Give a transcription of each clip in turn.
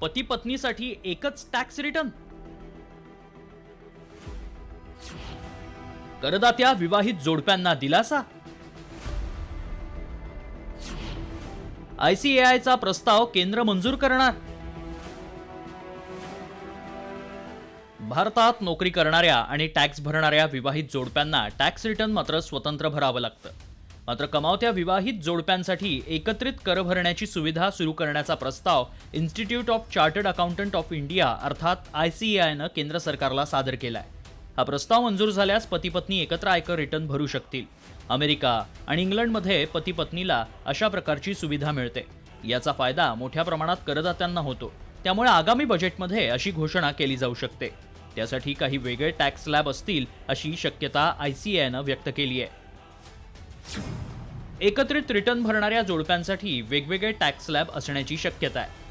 पती पत्नीसाठी एकच tax return करदात्या विवाहित जोडप्यांना दिलासा. आयसीएआयचा प्रस्ताव केंद्र मंजूर करणार. भारतात नोकरी करणाऱ्या आणि टॅक्स भरणाऱ्या विवाहित जोडप्यांना टॅक्स रिटर्न मात्र स्वतंत्र भरावं लागतं. मात्र कमावत्या विवाहित जोडप्यांसाठी एकत्रित कर भरण्याची सुविधा सुरू करण्याचा प्रस्ताव institute of chartered accountant of India अर्थात आय सी आयनं केंद्र सरकारला सादर केलाय. हा प्रस्ताव मंजूर झाल्यास पती पत्नी एकत्र आयकर रिटर्न भरू शकतील. अमेरिका आणि इंग्लंडमध्ये पती पत्नीला अशा प्रकारची सुविधा मिळते. याचा फायदा मोठ्या प्रमाणात करदात्यांना होतो. त्यामुळे आगामी बजेटमध्ये अशी घोषणा केली जाऊ शकते. त्यासाठी काही वेगळे टॅक्स स्लॅब असतील अशी शक्यता आय सी आयनं व्यक्त केली आहे. एकत्रित रिटर्न भरणाऱ्या जोडप्यांसाठी वेगवेगळे टॅक्स स्लॅब असण्याची शक्यता आहे.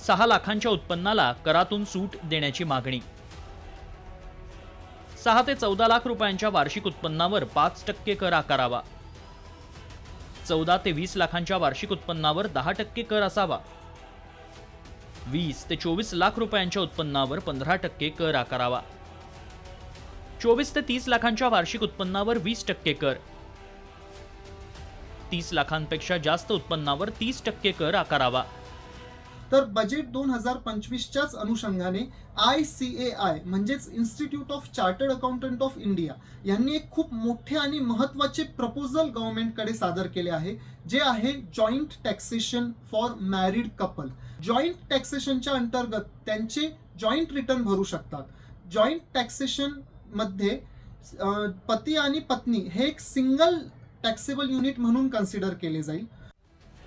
सहा लाखांच्या उत्पन्नाला करातून सूट देण्याची मागणी. सहा ते चौदा लाख रुपयांच्या वार्षिक उत्पन्नावर पाच टक्के कर आकारावा. चौदा ते वीस लाखांच्या वार्षिक उत्पन्नावर दहा टक्के कर असावा. वीस ते चोवीस लाख रुपयांच्या उत्पन्नावर पंधरा टक्के कर आकारावा. चोवीस ते तीस लाखांच्या वार्षिक उत्पन्नावर वीस टक्के कर. तीस लाखांपेक्षा जास्त उत्पन्नावर तीस टक्के कर आकारावा. तर बजेट दोन हजार पंचवीसच्याच अनुषंगाने आय सी ए आय म्हणजेच institute of chartered accountant of India यांनी एक खूप मोठे आणि महत्त्वाचे प्रपोजल गव्हर्नमेंटकडे सादर केले आहे जे आहे joint taxation for married couple joint टॅक्सेशनच्या अंतर्गत त्यांचे जॉईंट रिटर्न भरू शकतात. जॉईंट टॅक्सेशनमध्ये पती आणि पत्नी हे एक सिंगल टॅक्सेबल युनिट म्हणून कन्सिडर केले जाईल.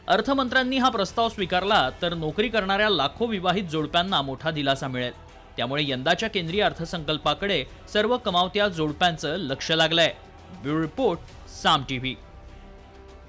अर्थमंत्र्यांनी हा प्रस्ताव स्वीकारला तर नोकरी करणाऱ्या लाखो विवाहित जोडप्यांना मोठा दिलासा मिळेल. त्यामुळे यंदाच्या केंद्रीय अर्थसंकल्पाकडे सर्व कमावत्या जोडप्यांचं लक्ष लागलंय. Bureau report Saam TV.